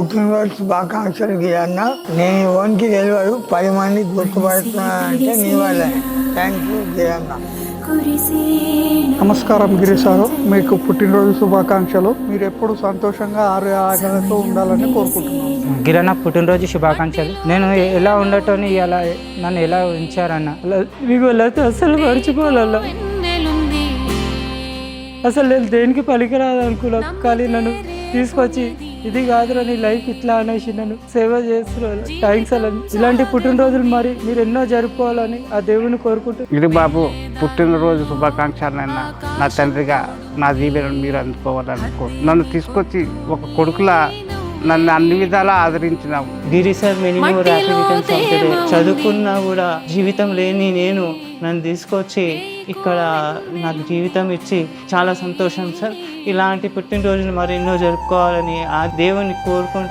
పుట్టినరోజు శుభాకాంక్షలు గిరన్న నేను ఓన్కి తెలియదు పది మంది గుర్తుపడుతున్నానంటే నీ వల్లే. థ్యాంక్ యూ గిరన్న నమస్కారం గిరి సారు. మీకు పుట్టినరోజు శుభాకాంక్షలు. మీరు ఎప్పుడు సంతోషంగా ఆరోగ్యాలతో ఉండాలని కోరుకుంటున్నాను. గిరణ పుట్టినరోజు శుభాకాంక్షలు. నేను ఎలా ఉండటం ఎలా నన్ను ఎలా ఉంచారన్న. వెళ్ళతే అసలు మర్చిపోవాలన్న అసలు నేను దేనికి పనికిరాదు అనుకున్నా కానీ నన్ను తీసుకొచ్చి ఇది కాదురా నీ లైఫ్ ఇట్లా అనేసి నన్ను సేవ చేస్తున్నారు థ్యాంక్స్ అలా. ఇలాంటి పుట్టినరోజులు మరి మీరు ఎన్నో జరుపుకోవాలని ఆ దేవుని కోరుకుంటూ గిరిబాబు పుట్టినరోజు శుభాకాంక్షలైనా నా తండ్రిగా నా జీవనం మీరు అందుకోవాలని నన్ను తీసుకొచ్చి ఒక కొడుకులా నన్ను అన్ని విధాలా ఆదరించినావు. గిరి సార్ మినిమం ర్యాపిడ్ చదువుకున్నా కూడా జీవితం లేని నేను నన్ను తీసుకొచ్చి ఇక్కడ నాకు జీవితం ఇచ్చి చాలా సంతోషం సార్. ఇలాంటి పుట్టినరోజులు మరి ఎన్నో జరుపుకోవాలని ఆ దేవుని కోరుకుంటూ